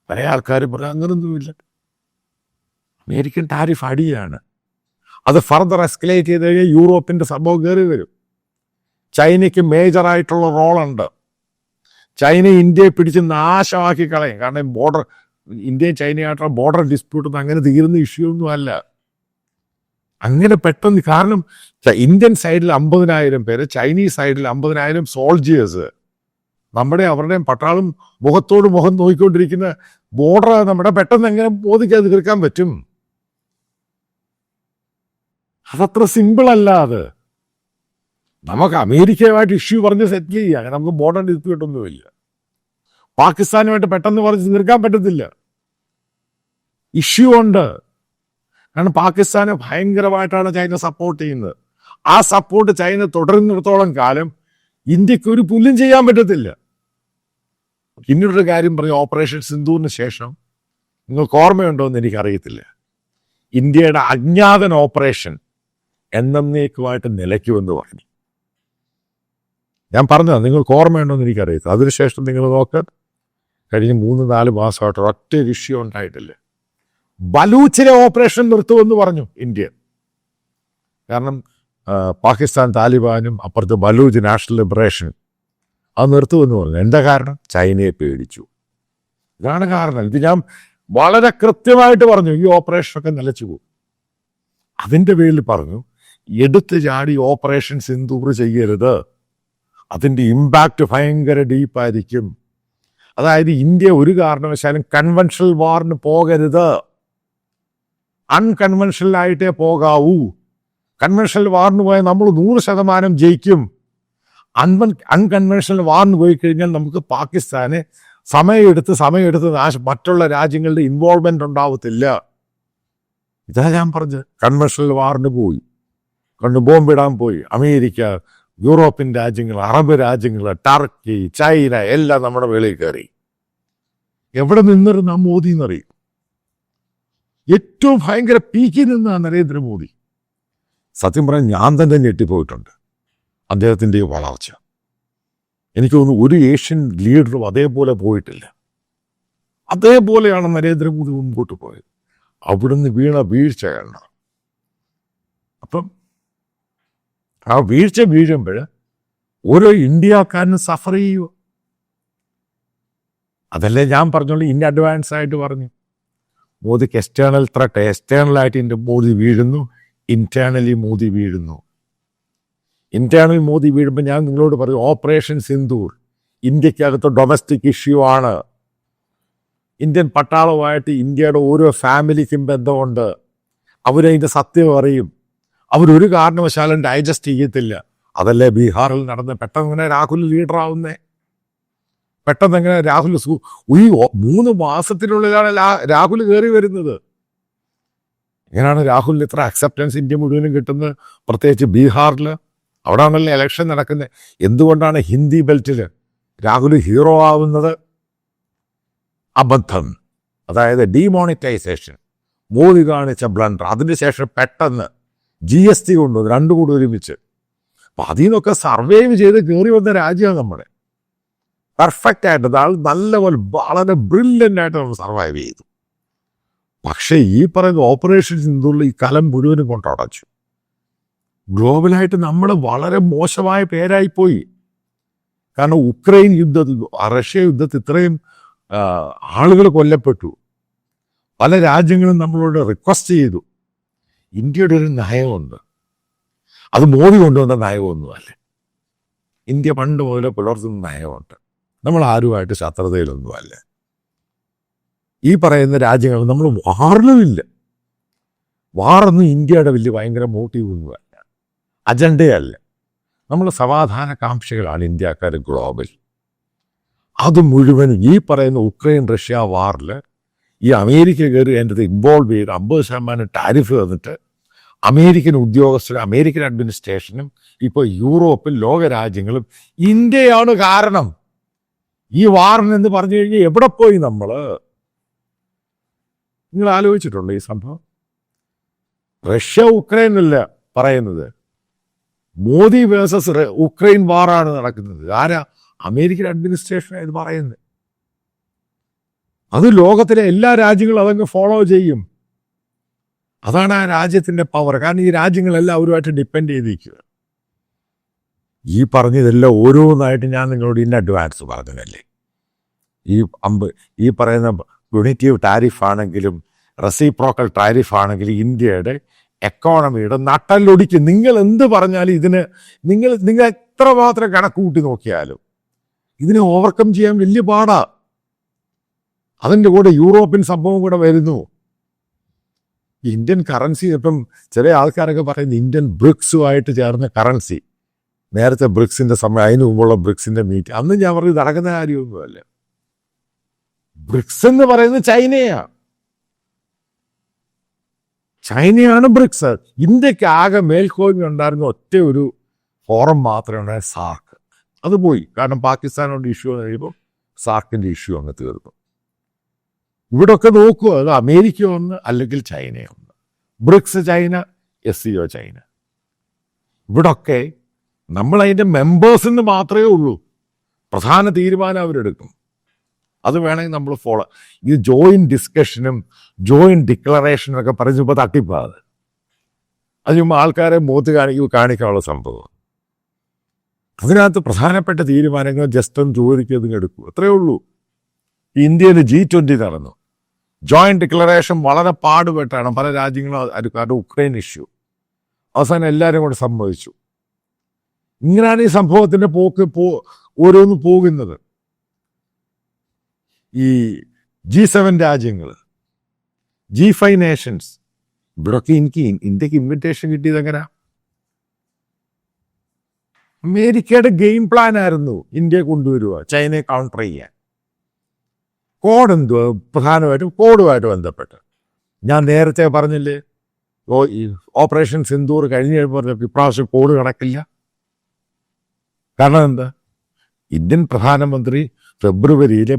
പല ആൾക്കാരും പറയാം അങ്ങനൊന്നുമില്ല. അമേരിക്കൻ ടാരിഫ് അടിയാണ്. അത് ഫർദർ എസ്കലേറ്റ് ചെയ്ത് കഴിഞ്ഞാൽ യൂറോപ്പിന്റെ സംഭവം കയറി വരും. ചൈനയ്ക്ക് മേജറായിട്ടുള്ള റോളുണ്ട് ചൈന ഇന്ത്യയെ പിടിച്ച് നാശമാക്കി കളയും. കാരണം ബോർഡർ ഇന്ത്യയും ചൈനയായിട്ടുള്ള ബോർഡർ ഡിസ്പ്യൂട്ടൊന്നും അങ്ങനെ തീരുന്ന ഇഷ്യൂ ഒന്നും അല്ല. അങ്ങനെ പെട്ടെന്ന് കാരണം ഇന്ത്യൻ സൈഡിൽ അമ്പതിനായിരം പേര് ചൈനീസ് സൈഡിൽ അമ്പതിനായിരം സോൾജിയേഴ്സ് നമ്മുടെ അവരുടെയും പട്ടാളും മുഖത്തോട് മുഖം നോക്കിക്കൊണ്ടിരിക്കുന്ന ബോർഡർ നമ്മുടെ പെട്ടെന്ന് എങ്ങനെ ബോധിക്കാതെ തീർക്കാൻ പറ്റും? അതത്ര സിമ്പിൾ അല്ല അത് നമുക്ക് അമേരിക്കയുമായിട്ട് ഇഷ്യൂ പറഞ്ഞ് സെറ്റിൽ ചെയ്യാം. നമുക്ക് ബോർഡർ ഡിസ്പ്യൂട്ട് ഒന്നുമില്ല. പാകിസ്ഥാനുമായിട്ട് പെട്ടെന്ന് പറഞ്ഞ് തീർക്കാൻ പറ്റത്തില്ല. ഇഷ്യൂ ഉണ്ട്. കാരണം പാകിസ്ഥാനെ ഭയങ്കരമായിട്ടാണ് ചൈന സപ്പോർട്ട് ചെയ്യുന്നത്. ആ സപ്പോർട്ട് ചൈന തുടരുന്നിടത്തോളം കാലം ഇന്ത്യയ്ക്ക് ഒരു പുല്ലും ചെയ്യാൻ പറ്റത്തില്ല. പിന്നീടൊരു കാര്യം പറഞ്ഞു ഓപ്പറേഷൻ സിന്ധുവിന് ശേഷം നിങ്ങൾക്ക് ഓർമ്മയുണ്ടോ എന്ന് എനിക്കറിയത്തില്ല. ഇന്ത്യയുടെ അജ്ഞാതൻ ഓപ്പറേഷൻ എന്നേക്കുമായിട്ട് നിലയ്ക്കുമെന്ന് പറഞ്ഞു ഞാൻ പറഞ്ഞതാണ് നിങ്ങൾക്ക് ഓർമ്മയുണ്ടോയെന്ന് എനിക്കറിയത്തില്ല. അതിനുശേഷം നിങ്ങൾ നോക്ക് കഴിഞ്ഞ മൂന്ന് നാല് മാസമായിട്ട് ഒറ്റ ഇഷ്യൂ ഉണ്ടായിട്ടില്ല. ബലൂച്ചിലെ ഓപ്പറേഷൻ നിർത്തുമെന്ന് പറഞ്ഞു ഇന്ത്യ കാരണം പാകിസ്ഥാൻ താലിബാനും അപ്പുറത്ത് ബലൂച്ച് നാഷണൽ ലിബറേഷൻ അത് നിർത്തുമെന്ന് പറഞ്ഞു. എന്താ കാരണം? ചൈനയെ പേടിച്ചു. ഇതാണ് കാരണം. ഇത് ഞാൻ വളരെ കൃത്യമായിട്ട് പറഞ്ഞു ഈ ഓപ്പറേഷനൊക്കെ നിലച്ചു പോകും. അതിന്റെ പേരിൽ പറഞ്ഞു എടുത്ത് ചാടി ഓപ്പറേഷൻ സിന്ദൂർ ചെയ്യരുത്. അതിന്റെ ഇമ്പാക്റ്റ് ഭയങ്കര ഡീപ്പായിരിക്കും അതായത് ഇന്ത്യ ഒരു കാരണവശാലും കൺവെൻഷണൽ വാറിന് പോകരുത്. അൺകൺവെൻഷണൽ ആയിട്ടേ പോകാവൂ. കൺവെൻഷണൽ വാറിന് പോയാൽ നമ്മൾ നൂറ് ശതമാനം ജയിക്കും. അൺവൻ അൺകൺവെൻഷണൽ വാറിന് പോയി കഴിഞ്ഞാൽ നമുക്ക് പാകിസ്ഥാനെ സമയമെടുത്ത് സമയമെടുത്ത് നാശ മറ്റുള്ള രാജ്യങ്ങളുടെ ഇൻവോൾവ്മെന്റ് ഉണ്ടാവത്തില്ല. ഇതാ ഞാൻ പറഞ്ഞത്. കൺവെൻഷണൽ വാറിന് പോയി. കണ്ട് ബോംബിടാൻ പോയി. അമേരിക്ക യൂറോപ്യൻ രാജ്യങ്ങൾ അറബ് രാജ്യങ്ങൾ ടർക്കി ചൈന എല്ലാം നമ്മുടെ വെളിയിൽ കയറി. എവിടെ നിന്നിരുന്ന മോദി എന്നറിയും? ഏറ്റവും ഭയങ്കര പീക്കിൽ നിന്ന നരേന്ദ്രമോദി. സത്യം പറയാൻ ഞാൻ തന്നെ ഞെട്ടിപ്പോയിട്ടുണ്ട് അദ്ദേഹത്തിന്റെ വളർച്ച. എനിക്ക് തോന്നുന്നു ഒരു ഏഷ്യൻ ലീഡറും അതേപോലെ പോയിട്ടില്ല. അതേപോലെയാണ് നരേന്ദ്രമോദി മുമ്പോട്ട് പോയത്. അവിടുന്ന് വീണ വീഴ്ച കാരണം. അപ്പം ആ വീഴ്ച വീഴുമ്പോൾ ഓരോ ഇന്ത്യക്കാരനും സഫർ ചെയ്യുമോ അതല്ലേ ഞാൻ പറഞ്ഞോളൂ ഇൻ അഡ്വാൻസ് ആയിട്ട് പറഞ്ഞു. മോദിക്ക് എക്സ്റ്റേണൽ ത്രട്ട് എക്സ്റ്റേണൽ ആയിട്ട് എന്റെ മോദി വീഴുന്നു ഇന്റേണലി മോദി വീഴുന്നു. ഇന്റേണൽ മോദി വീഴുമ്പോൾ ഞാൻ നിങ്ങളോട് പറയും ഓപ്പറേഷൻ സിന്ദൂർ ഇന്ത്യക്കകത്ത് ഡൊമസ്റ്റിക് ഇഷ്യൂ ആണ്. ഇന്ത്യൻ പട്ടാളവുമായിട്ട് ഇന്ത്യയുടെ ഓരോ ഫാമിലിക്കും ബന്ധമുണ്ട്. അവരതിന്റെ സത്യം അറിയും. അവരൊരു കാരണവശാലും ഡൈജസ്റ്റ് ചെയ്യത്തില്ല. അതല്ലേ ബീഹാറിൽ നടന്ന് പെട്ടെന്ന് രാഹുൽ ലീഡറാവുന്നേ പെട്ടെന്ന് എങ്ങനെ രാഹുൽ ഈ മൂന്ന് മാസത്തിനുള്ളിലാണ് രാഹുൽ കയറി വരുന്നത്. എങ്ങനെയാണ് രാഹുലിന് ഇത്ര അക്സെപ്റ്റൻസ് ഇന്ത്യ മുഴുവനും കിട്ടുന്നത്? പ്രത്യേകിച്ച് ബീഹാറിൽ അവിടെയാണല്ലോ ഇലക്ഷൻ നടക്കുന്നത് എന്തുകൊണ്ടാണ് ഹിന്ദി ബെൽറ്റിൽ രാഹുൽ ഹീറോ ആവുന്നത്? അബദ്ധം. അതായത് ഡിമോണിറ്റൈസേഷൻ മോദി കാണിച്ച ബ്ലണ്ടർ അതിനുശേഷം പെട്ടെന്ന് ജി എസ് ടി കൊണ്ടുവന്നു രണ്ടും കൂടി ഒരുമിച്ച്. അപ്പൊ അതിൽ നിന്നൊക്കെ സർവൈവ് ചെയ്ത് കയറി വന്ന രാജ്യമാണ് നമ്മുടെ. പെർഫെക്റ്റ് ആയിട്ട് ആൾ നല്ലപോലെ വളരെ ബ്രില്യന്റ് ആയിട്ട് നമ്മൾ സർവൈവ് ചെയ്തു. പക്ഷേ ഈ പറയുന്ന ഓപ്പറേഷൻ സിന്ധുള്ള ഈ കലം മുഴുവനും കൊണ്ടടച്ചു ഗ്ലോബലായിട്ട് നമ്മൾ വളരെ മോശമായ പേരായിപ്പോയി. കാരണം ഉക്രൈൻ യുദ്ധത്തിൽ റഷ്യ യുദ്ധത്തിൽ ഇത്രയും ആളുകൾ കൊല്ലപ്പെട്ടു. പല രാജ്യങ്ങളും നമ്മളോട് റിക്വസ്റ്റ് ചെയ്തു. ഇന്ത്യയുടെ ഒരു നയമുണ്ട് അത് മോദി കൊണ്ടുവന്ന നയമൊന്നുമല്ല ഇന്ത്യ പണ്ട് മുതലേ പുലർത്തുന്ന നയമുണ്ട് നമ്മൾ ആരുമായിട്ട് ശത്രുതയിലൊന്നുമല്ല. ഈ പറയുന്ന രാജ്യങ്ങൾ നമ്മൾ വാറിലുമില്ല. വാറൊന്നും ഇന്ത്യയുടെ വലിയ ഭയങ്കര മോട്ടീവൊന്നുമല്ല. അജണ്ടയല്ല. നമ്മൾ സമാധാന കാംക്ഷികളാണ് ഇന്ത്യക്കാർ ഗ്ലോബൽ. അത് മുഴുവനും ഈ പറയുന്ന ഉക്രൈൻ റഷ്യ വാറിൽ ഈ അമേരിക്ക കയറി അതിന്റെ ഇൻവോൾവ് ചെയ്ത് അമ്പത് ശതമാനം ടാരിഫ് തന്നിട്ട് അമേരിക്കൻ ഉദ്യോഗസ്ഥരും അമേരിക്കൻ അഡ്മിനിസ്ട്രേഷനും ഇപ്പോൾ യൂറോപ്പിൽ ലോകരാജ്യങ്ങളും ഇന്ത്യയാണ് കാരണം. ഈ വാറിനെന്ന് പറഞ്ഞു കഴിഞ്ഞാൽ എവിടെ പോയി നമ്മൾ നിങ്ങൾ ആലോചിച്ചിട്ടുണ്ടോ ഈ സംഭവം? റഷ്യ ഉക്രൈൻ അല്ല പറയുന്നത്. മോദി വേഴ്സസ് ഉക്രൈൻ വാറാണ് നടക്കുന്നത്. ആരാ? അമേരിക്കൻ അഡ്മിനിസ്ട്രേഷൻ ഇത് പറയുന്നത്. അത് ലോകത്തിലെ എല്ലാ രാജ്യങ്ങളും അതങ്ങ് ഫോളോ ചെയ്യും. അതാണ് ആ രാജ്യത്തിന്റെ പവർ കാരണം ഈ രാജ്യങ്ങളെല്ലാം അവരുമായിട്ട് ഡിപ്പെൻഡ് ചെയ്തിരിക്കുക ഈ പറഞ്ഞതെല്ലാം ഓരോന്നായിട്ട് ഞാൻ നിങ്ങളോട് ഇൻ അഡ്വാൻസ് പറഞ്ഞതല്ലേ? ഈ അമ്പ് ഈ പറയുന്ന യുണിറ്റീവ് ടാരിഫ് ആണെങ്കിലും റെസിപ്രോക്കൽ ടാരിഫ് ആണെങ്കിലും ഇന്ത്യയുടെ എക്കോണമിയുടെ നട്ടല്ലൊടിക്ക് നിങ്ങൾ എന്ത് പറഞ്ഞാലും ഇതിന് നിങ്ങൾ നിങ്ങൾ എത്രമാത്രം കണക്ക് കൂട്ടി നോക്കിയാലും ഇതിനെ ഓവർകം ചെയ്യാൻ വലിയ പാടാ. അതിന്റെ കൂടെ യൂറോപ്യൻ സംഭവം കൂടെ വരുന്നു. ഇന്ത്യൻ കറൻസി ഇപ്പം ചില ആൾക്കാരൊക്കെ പറയുന്നത് ഇന്ത്യൻ ബ്രിക്സുമായിട്ട് ചേർന്ന കറൻസി നേരത്തെ ബ്രിക്സിന്റെ സമയം അതിന് മുമ്പുള്ള ബ്രിക്സിന്റെ മീറ്റ് അന്ന് ഞാൻ പറഞ്ഞു നടക്കുന്ന കാര്യമൊന്നുമല്ല. ബ്രിക്സ് എന്ന് പറയുന്നത് ചൈനയാണ് ചൈനയാണ് ബ്രിക്സ് ഇന്ത്യയ്ക്ക് ആകെ മേൽക്കോയ്മ ഉണ്ടായിരുന്ന ഒറ്റ ഒരു ഫോറം മാത്രമേ ഉണ്ടായ സാർക്ക് അത് പോയി. കാരണം പാകിസ്ഥാനോട് ഇഷ്യൂ എന്ന് കഴിയുമ്പോൾ സാർക്കിന്റെ ഇഷ്യൂ അങ്ങ് തീർന്നു. ഇവിടൊക്കെ നോക്കുക അത് അമേരിക്ക ഒന്ന് അല്ലെങ്കിൽ ചൈന ഒന്ന്. BRICS China S C O China. ഇവിടൊക്കെ നമ്മൾ അതിന്റെ മെമ്പേഴ്സ് എന്ന് മാത്രമേ ഉള്ളൂ. പ്രധാന തീരുമാനം അവരെടുക്കും. അത് വേണമെങ്കിൽ നമ്മൾ ഫോളോ ഇത് ജോയിന്റ് ഡിസ്കഷനും ജോയിന്റ് ഡിക്ലറേഷനും ഒക്കെ പറഞ്ഞപ്പോൾ തട്ടിപ്പാത് അത് ചുമ്മാ ആൾക്കാരെ മൂത്ത് കാണിക്കുക കാണിക്കാനുള്ള സംഭവം. അതിനകത്ത് പ്രധാനപ്പെട്ട തീരുമാനങ്ങൾ ജസ്റ്റ് ഒന്ന് ചോദിക്കുക എടുക്കും അത്രയേ ഉള്ളൂ. ഇന്ത്യയിൽ ജി ട്വന്റി നടന്നു. ജോയിന്റ് ഡിക്ലറേഷൻ വളരെ പാടുപെട്ടാണ് പല രാജ്യങ്ങളും അത് ഉക്രൈൻ ഇഷ്യൂ അവസാനം എല്ലാവരും കൂടെ സമ്മതിച്ചു. ഇങ്ങനെയാണ് ഈ സംഭവത്തിന്റെ പോക്ക് പോ ഓരോന്ന് പോകുന്നത്. ഈ ജി സെവൻ രാജ്യങ്ങൾ ജി ഫൈവ് നേഷൻസ് ഇവിടൊക്കെ എനിക്ക് ഇന്ത്യയ്ക്ക് ഇൻവിറ്റേഷൻ കിട്ടിയത് എങ്ങനെയാ അമേരിക്കയുടെ ഗെയിം പ്ലാൻ ആയിരുന്നു ഇന്ത്യയെ കൊണ്ടുവരിക ചൈനയെ കൗണ്ടർ ചെയ്യാൻ. കോഡ് പ്രധാനമായിട്ടും കോഡുമായിട്ട് ബന്ധപ്പെട്ട്. ഞാൻ നേരത്തെ പറഞ്ഞില്ലേ? ഓപ്പറേഷൻ സിന്ദൂർ കഴിഞ്ഞ് കഴിഞ്ഞപ്പോൾ ഇപ്രാവശ്യം കോഡ് കണക്കില്ല. കാരണം എന്താ? ഇന്ത്യൻ പ്രധാനമന്ത്രി ഫെബ്രുവരിയിൽ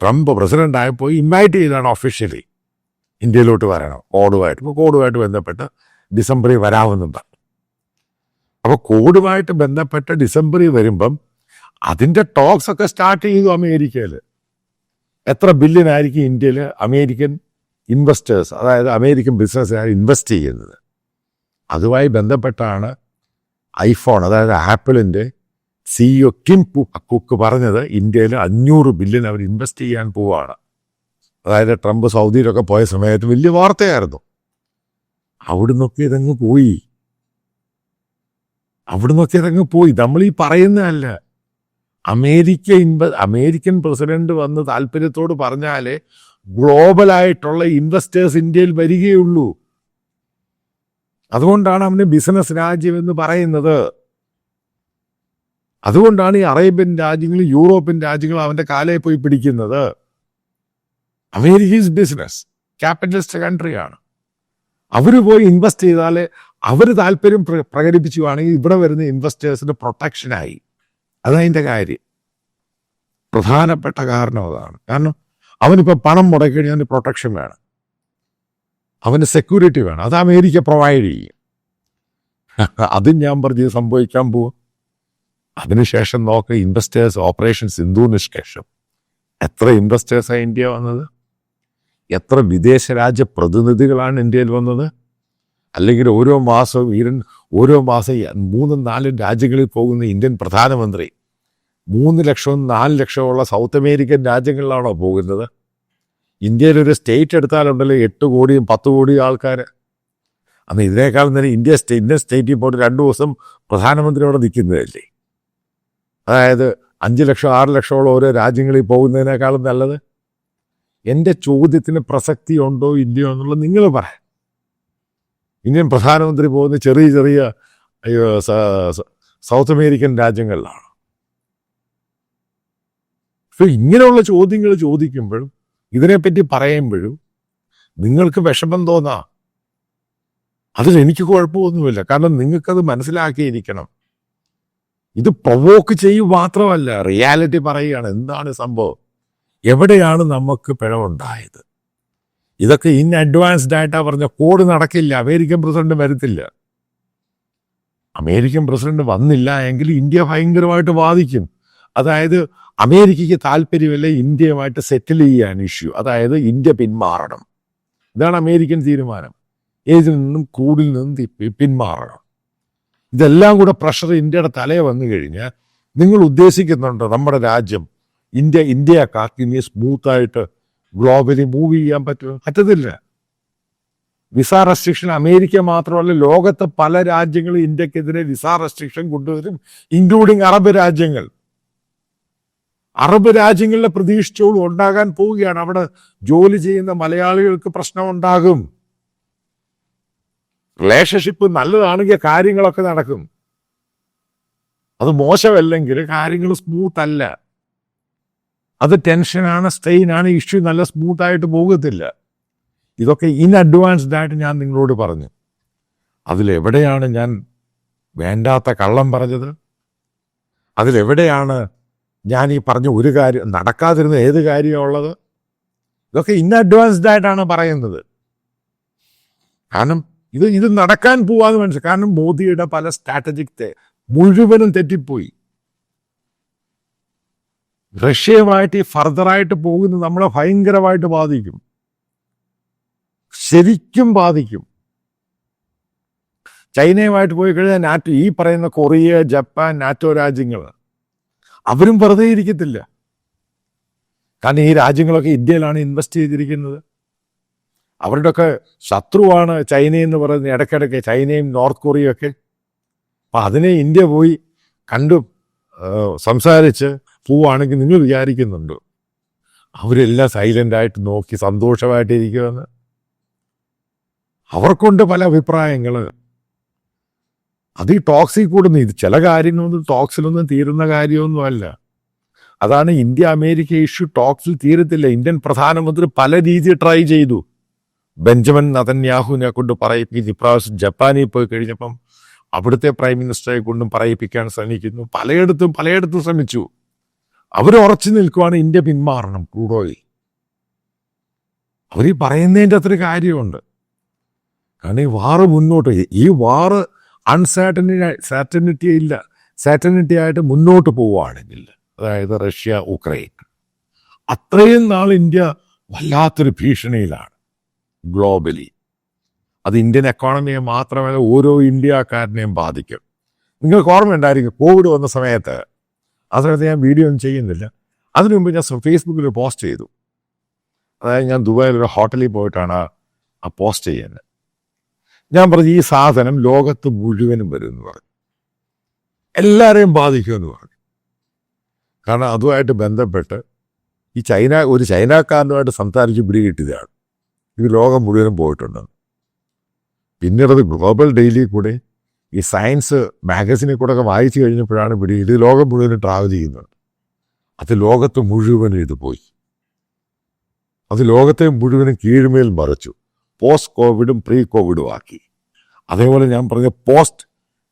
ട്രംപ് പ്രസിഡന്റ് ആയപ്പോൾ ഇൻവൈറ്റ് ചെയ്താണ് ഒഫീഷ്യലി ഇന്ത്യയിലോട്ട് വരണം. കോഡുമായിട്ട്. ഇപ്പോൾ കോഡുമായിട്ട് ബന്ധപ്പെട്ട് ഡിസംബറിൽ വരാമെന്നും പറഞ്ഞു അപ്പോൾ കോഡുമായിട്ട് ബന്ധപ്പെട്ട് ഡിസംബറിൽ വരുമ്പം അതിന്റെ ടോക്സ് ഒക്കെ സ്റ്റാർട്ട് ചെയ്തു അമേരിക്കയിൽ എത്ര ബില്യനായിരിക്കും ഇന്ത്യയിൽ അമേരിക്കൻ ഇൻവെസ്റ്റേഴ്സ് അതായത് അമേരിക്കൻ ബിസിനസ്സുകാർ ഇൻവെസ്റ്റ് ചെയ്യുന്നത്? അതുമായി ബന്ധപ്പെട്ടാണ് ഐഫോൺ അതായത് ആപ്പിളിന്റെ സിഇഒ കിം കുക്ക് പറഞ്ഞത് ഇന്ത്യയിൽ അഞ്ഞൂറ് ബില്യൺ അവർ ഇൻവെസ്റ്റ് ചെയ്യാൻ പോവുകയാണ് അതായത് ട്രംപ് സൗദിയിലൊക്കെ പോയ സമയത്ത് വലിയ വാർത്തയായിരുന്നു. അവിടുന്നൊക്കെ ഇതങ്ങ് പോയി. അവിടുന്നൊക്കെ ഇതങ്ങ് പോയി. നമ്മൾ ഈ പറയുന്നതല്ല. അമേരിക്ക ഇൻവ അമേരിക്കൻ പ്രസിഡന്റ് വന്ന് താല്പര്യത്തോട് പറഞ്ഞാലേ ഗ്ലോബലായിട്ടുള്ള ഇൻവെസ്റ്റേഴ്സ് ഇന്ത്യയിൽ വരികയുള്ളൂ. അതുകൊണ്ടാണ് അവന് ബിസിനസ് രാജ്യം എന്ന് പറയുന്നത്. അതുകൊണ്ടാണ് ഈ അറേബ്യൻ രാജ്യങ്ങളും യൂറോപ്യൻ രാജ്യങ്ങളും അവന്റെ കാലയെ പോയി പിടിക്കുന്നത്. America is business. ക്യാപിറ്റലിസ്റ്റ് കൺട്രിയാണ്. അവർ പോയി ഇൻവെസ്റ്റ് ചെയ്താൽ അവർ താല്പര്യം പ്ര- പ്രകടിപ്പിച്ചുവാണെങ്കിൽ ഇവിടെ വരുന്ന ഇൻവെസ്റ്റേഴ്സിന് പ്രൊട്ടക്ഷനായി. അതതിന്റെ കാര്യം. പ്രധാനപ്പെട്ട കാരണം അതാണ്. കാരണം അവനിപ്പോൾ പണം മുടക്കഴിഞ്ഞാൽ അവന് പ്രൊട്ടക്ഷൻ വേണം. അവന് സെക്യൂരിറ്റി വേണം. അത് അമേരിക്ക പ്രൊവൈഡ് ചെയ്യും. അതും ഞാൻ പറഞ്ഞ് സംഭവിക്കാൻ പോവും. അതിനുശേഷം നോക്ക ഇൻവെസ്റ്റേഴ്സ് ഓപ്പറേഷൻസ് സിന്ധുവിന് ശേഷം? എത്ര ഇൻവെസ്റ്റേഴ്സാണ് ഇന്ത്യ വന്നത്? എത്ര വിദേശ രാജ്യ പ്രതിനിധികളാണ് ഇന്ത്യയിൽ വന്നത്? അല്ലെങ്കിൽ ഓരോ മാസവും ഈരൻ ഓരോ മാസം മൂന്നും നാലും രാജ്യങ്ങളിൽ പോകുന്ന ഇന്ത്യൻ പ്രധാനമന്ത്രി മൂന്ന് ലക്ഷവും നാല് ലക്ഷമുള്ള സൗത്ത് അമേരിക്കൻ രാജ്യങ്ങളിലാണോ പോകുന്നത്? ഇന്ത്യയിൽ ഒരു സ്റ്റേറ്റ് എടുത്താലുണ്ടല്ലോ എട്ട് കോടിയും പത്ത് കോടിയും ആൾക്കാർ അന്ന് ഇതിനേക്കാളും തന്നെ ഇന്ത്യ സ്റ്റേ ഇന്ത്യൻ സ്റ്റേറ്റിൽ പോയിട്ട് രണ്ടു ദിവസം പ്രധാനമന്ത്രി അവിടെ നിൽക്കുന്നതല്ലേ? അതായത് അഞ്ച് ലക്ഷം ആറ് ലക്ഷമുള്ള ഓരോ രാജ്യങ്ങളിൽ പോകുന്നതിനേക്കാളും നല്ലത്? എന്റെ ചോദ്യത്തിന് പ്രസക്തി ഉണ്ടോ ഇല്ലയോ എന്നുള്ളത് നിങ്ങൾ പറ. ഇന്ത്യൻ പ്രധാനമന്ത്രി പോകുന്ന ചെറിയ ചെറിയ സൗത്ത് അമേരിക്കൻ രാജ്യങ്ങളിലാണ്. അപ്പൊ ഇങ്ങനെയുള്ള ചോദ്യങ്ങൾ ചോദിക്കുമ്പോഴും ഇതിനെപ്പറ്റി പറയുമ്പോഴും നിങ്ങൾക്ക് വിഷമം തോന്നാ. അതിൽ എനിക്ക് കുഴപ്പമൊന്നുമില്ല. കാരണം നിങ്ങൾക്കത് മനസ്സിലാക്കിയിരിക്കണം. ഇത് പ്രൊവോക്ക് ചെയ്യും മാത്രമല്ല റിയാലിറ്റി പറയുകയാണ് എന്താണ് സംഭവം? എവിടെയാണ് നമുക്ക് പിഴവുണ്ടായത്? ഇതൊക്കെ ഇൻ അഡ്വാൻസ്ഡ് ആയിട്ടാ പറഞ്ഞ കോഡ് നടക്കില്ല. അമേരിക്കൻ പ്രസിഡന്റ് വരത്തില്ല. അമേരിക്കൻ പ്രസിഡന്റ് വന്നില്ല എങ്കിൽ ഇന്ത്യ ഭയങ്കരമായിട്ട് ബാധിക്കും അതായത് അമേരിക്കയ്ക്ക് താല്പര്യമില്ല ഇന്ത്യയുമായിട്ട് സെറ്റിൽ ചെയ്യാൻ ഇഷ്യൂ അതായത് ഇന്ത്യ പിന്മാറണം. ഇതാണ് അമേരിക്കൻ തീരുമാനം. ഏതിൽ നിന്നും കൂടിൽ നിന്നും പിന്മാറണം. ഇതെല്ലാം കൂടെ പ്രഷർ ഇന്ത്യയുടെ തലയെ വന്നു കഴിഞ്ഞാൽ നിങ്ങൾ ഉദ്ദേശിക്കുന്നുണ്ടോ നമ്മുടെ രാജ്യം ഇന്ത്യ ഇന്ത്യയെ കാക്കി സ്മൂത്തായിട്ട് ഗ്ലോബലി മൂവ് ചെയ്യാൻ പറ്റുമോ? പറ്റത്തില്ല. വിസ റെസ്ട്രിക്ഷൻ അമേരിക്ക മാത്രമല്ല ലോകത്തെ പല രാജ്യങ്ങളും ഇന്ത്യക്കെതിരെ വിസ റെസ്ട്രിക്ഷൻ കൊണ്ടുവരും ഇൻക്ലൂഡിങ് അറബ് രാജ്യങ്ങൾ. അറബ് രാജ്യങ്ങളിലെ പ്രതീക്ഷിച്ചോളും ഉണ്ടാകാൻ പോവുകയാണ്. അവിടെ ജോലി ചെയ്യുന്ന മലയാളികൾക്ക് പ്രശ്നമുണ്ടാകും റിലേഷൻഷിപ്പ് നല്ലതാണെങ്കിൽ കാര്യങ്ങളൊക്കെ നടക്കും. അത് മോശമല്ലെങ്കിൽ കാര്യങ്ങൾ സ്മൂത്ത് അല്ല. അത് ടെൻഷനാണ് സ്ട്രെയിനാണ് ഇഷ്യൂ നല്ല സ്മൂത്തായിട്ട് പോകത്തില്ല. ഇതൊക്കെ ഇൻ അഡ്വാൻസ്ഡ് ആയിട്ട് ഞാൻ നിങ്ങളോട് പറഞ്ഞു. അതിലെവിടെയാണ് ഞാൻ വേണ്ടാത്ത കള്ളം പറഞ്ഞത്? അതിലെവിടെയാണ് ഞാൻ ഈ പറഞ്ഞ ഒരു കാര്യം നടക്കാതിരുന്ന ഏത് കാര്യമുള്ളത് ഇതൊക്കെ ഇൻ അഡ്വാൻസ്ഡ് ആയിട്ടാണ് പറയുന്നത്. കാരണം ഇത് ഇത് നടക്കാൻ പോവാന്ന് മനസ്സിലായി. കാരണം മോദിയുടെ പല സ്ട്രാറ്റജിക് മുഴുവനും തെറ്റിപ്പോയി. റഷ്യയുമായിട്ട് ഈ ഫർദറായിട്ട് പോകുന്നത് നമ്മളെ ഭയങ്കരമായിട്ട് ബാധിക്കും. ശരിക്കും ബാധിക്കും. ചൈനയുമായിട്ട് പോയി കഴിഞ്ഞാൽ നാറ്റോ ഈ പറയുന്ന കൊറിയ ജപ്പാൻ നാറ്റോ രാജ്യങ്ങൾ അവരും വെറുതെ ഇരിക്കത്തില്ല. കാരണം ഈ രാജ്യങ്ങളൊക്കെ ഇന്ത്യയിലാണ് ഇൻവെസ്റ്റ് ചെയ്തിരിക്കുന്നത്. അവരുടെയൊക്കെ ശത്രുവാണ് ചൈനയെന്ന് പറയുന്നത് ഇടയ്ക്കിടയ്ക്ക് ചൈനയും നോർത്ത് കൊറിയയും ഒക്കെ. അപ്പം അതിനെ ഇന്ത്യ പോയി കണ്ടു സംസാരിച്ച് പോവുകയാണെങ്കിൽ നിങ്ങൾ വിചാരിക്കുന്നുണ്ടോ. അവരെല്ലാം സൈലന്റ് ആയിട്ട് നോക്കി സന്തോഷമായിട്ടിരിക്കുമെന്ന് അവർക്കുണ്ട് പല അഭിപ്രായങ്ങൾ. അത് ഈ ടോക്സിൽ കൂടുന്നു ഇത് ചില കാര്യങ്ങളൊന്നും ടോക്സിലൊന്നും തീരുന്ന കാര്യമൊന്നുമല്ല അതാണ് ഇന്ത്യ അമേരിക്ക ഇഷ്യൂ ടോക്സിൽ തീരത്തില്ല. ഇന്ത്യൻ പ്രധാനമന്ത്രി പല രീതി ട്രൈ ചെയ്തു. ബെഞ്ചമിൻ നതന്യാഹുവിനെ കൊണ്ട് പറയിപ്പിച്ച് ഇപ്രാവശ്യം ജപ്പാനിൽ പോയി കഴിഞ്ഞപ്പം അവിടുത്തെ പ്രൈം മിനിസ്റ്ററെ കൊണ്ടും പറയിപ്പിക്കാൻ ശ്രമിക്കുന്നു. പലയിടത്തും പലയിടത്തും ശ്രമിച്ചു. അവർ ഉറച്ചു നിൽക്കുവാണ് ഇന്ത്യ പിന്മാറണം ക്രൂഡ് ഓയിൽ. അവർ ഈ പറയുന്നതിന്റെ അത്ര കാര്യമുണ്ട്. കാരണം ഈ വാറ് മുന്നോട്ട് ഈ വാറ് അൺസാറ്റനി സാറ്റനിറ്റി ഇല്ല. സാറ്റനിറ്റി ആയിട്ട് മുന്നോട്ട് പോവുകയാണെങ്കിൽ അതായത് റഷ്യ ഉക്രൈൻ. അത്രയും നാൾ ഇന്ത്യ വല്ലാത്തൊരു ഭീഷണിയിലാണ് ഗ്ലോബലി അത് ഇന്ത്യൻ എക്കോണമിയെ മാത്രമല്ല ഓരോ ഇന്ത്യക്കാരനെയും ബാധിക്കും. നിങ്ങൾക്ക് ഓർമ്മയുണ്ടായിരിക്കും കോവിഡ് വന്ന സമയത്ത് സമയത്ത് ഞാൻ വീഡിയോ ഒന്നും ചെയ്യുന്നില്ല. അതിനു മുമ്പ് ഞാൻ ഫേസ്ബുക്കിൽ പോസ്റ്റ് ചെയ്തു. അതായത് ഞാൻ ദുബായിൽ ഒരു ഹോട്ടലിൽ പോയിട്ടാണ് ആ- പോസ്റ്റ് ചെയ്യുന്നത്. ഞാൻ പറഞ്ഞു ഈ സാധനം ലോകത്ത് മുഴുവനും വരും എന്ന് പറഞ്ഞു. എല്ലാവരെയും ബാധിക്കുമെന്ന് പറഞ്ഞു. കാരണം അതുമായിട്ട് ബന്ധപ്പെട്ട് ഈ ചൈന ഒരു ചൈനക്കാരനുമായിട്ട് സംസാരിച്ച് പിടി കിട്ടിയതാണ്. ഇത് ലോകം മുഴുവനും പോയിട്ടുണ്ട് പിന്നീട് ഗ്ലോബൽ ഡെയിലി കൂടെ ഈ സയൻസ് മാഗസിനെ കൂടെ ഒക്കെ വായിച്ചു കഴിഞ്ഞപ്പോഴാണ് പിടി ഇത് ലോകം മുഴുവനും ട്രാവൽ ചെയ്യുന്നത്. അത് ലോകത്ത് മുഴുവനും ഇത് പോയി. അത് ലോകത്തെ മുഴുവനും കീഴ്മേൽ മറച്ചു. പോസ്റ്റ് കോവിഡും പ്രീ കോവിഡും ആക്കി. അതേപോലെ ഞാൻ പറഞ്ഞ പോസ്റ്റ്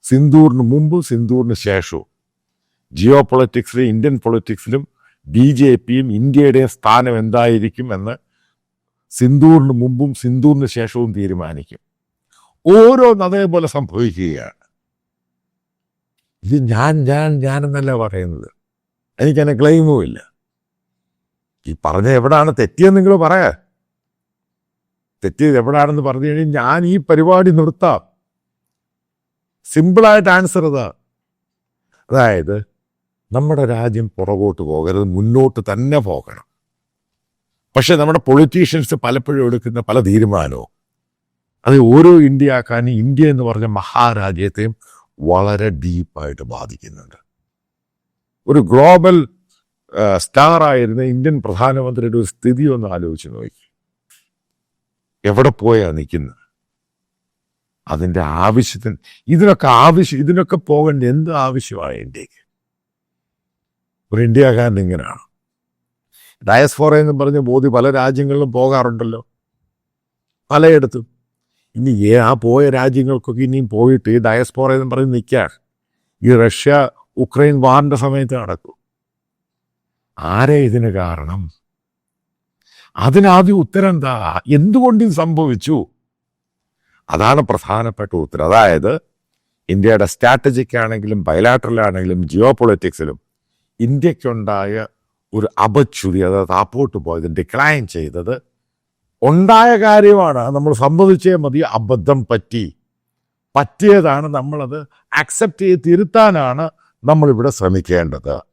സിന്ദൂറിന് മുമ്പും സിന്ദൂറിന് ശേഷവും ജിയോ പൊളിറ്റിക്സിലും ഇന്ത്യൻ പൊളിറ്റിക്സിലും ബി ജെ പിയും ഇന്ത്യയുടെ സ്ഥാനം എന്തായിരിക്കും എന്ന് സിന്ദൂറിന് മുമ്പും സിന്ദൂറിന് ശേഷവും തീരുമാനിക്കും. ഓരോന്ന് അതേപോലെ സംഭവിക്കുകയാണ്. ഇത് ഞാൻ ഞാൻ ഞാനെന്നല്ല പറയുന്നത്. എനിക്കതിനെ ക്ലെയിമും ഇല്ല. ഈ പറഞ്ഞ എവിടാണ്? തെറ്റിയെന്ന് നിങ്ങൾ പറയാ. തെറ്റിയത് എവിടാണെന്ന് പറഞ്ഞു കഴിഞ്ഞാൽ ഞാൻ ഈ പരിപാടി നിർത്താം. സിമ്പിളായിട്ട് ആൻസർ ഇതാ. അതായത് നമ്മുടെ രാജ്യം പുറകോട്ട് പോകരുത് മുന്നോട്ട് തന്നെ പോകണം. പക്ഷെ നമ്മുടെ പൊളിറ്റീഷ്യൻസ് പലപ്പോഴും എടുക്കുന്ന പല തീരുമാനവും അത് ഓരോ ഇന്ത്യക്കാരനും ഇന്ത്യ എന്ന് പറഞ്ഞ മഹാരാജ്യത്തെയും വളരെ ഡീപ്പായിട്ട് ബാധിക്കുന്നുണ്ട്. ഒരു ഗ്ലോബൽ സ്റ്റാർ ആയിരുന്ന ഇന്ത്യൻ പ്രധാനമന്ത്രിയുടെ ഒരു സ്ഥിതി ഒന്ന് ആലോചിച്ച് നോക്കി. എവിടെ പോയാ നിൽക്കുന്നത് അതിന്റെ ആവശ്യത്തിന് ഇതിനൊക്കെ ആവശ്യം ഇതിനൊക്കെ പോകേണ്ട എന്ത് ആവശ്യമാണ് ഇന്ത്യയ്ക്ക്? ഒരു ഇന്ത്യക്കാരൻ ഇങ്ങനെയാണ്. ഡയസ്ഫോറ എന്ന് പറഞ്ഞ് ബോധി പല രാജ്യങ്ങളിലും പോകാറുണ്ടല്ലോ. പലയിടത്തും. ഇനി ആ പോയ രാജ്യങ്ങൾക്കൊക്കെ ഇനിയും പോയിട്ട് ഈ ഡയസ്പോറ എന്ന് പറഞ്ഞ് നിൽക്കാൻ ഈ റഷ്യ ഉക്രൈൻ വാറിന്റെ സമയത്ത് നടക്കും. ആരെ ഇതിന് കാരണം? അതിനാദ്യം ഉത്തരം എന്താ? എന്തുകൊണ്ട് ഇത് സംഭവിച്ചു? അതാണ് പ്രധാനപ്പെട്ട ഉത്തരം. അതായത് ഇന്ത്യയുടെ സ്ട്രാറ്റജിക് ആണെങ്കിലും ബയലാട്രൽ ആണെങ്കിലും ജിയോ പൊളിറ്റിക്സിലും ഇന്ത്യക്കുണ്ടായ ഒരു അപച്യുതി അതായത് താപ്പോട്ട് പോയത് ഡിക്ലൈൻ ചെയ്തത് ഉണ്ടായ കാര്യമാണ്. നമ്മൾ സമ്മതിച്ചേ മതി. അബദ്ധം പറ്റി. പറ്റിയതാണ് നമ്മളത്. അക്സെപ്റ്റ് ചെയ്ത് തിരുത്താനാണ് നമ്മളിവിടെ ശ്രമിക്കേണ്ടത്.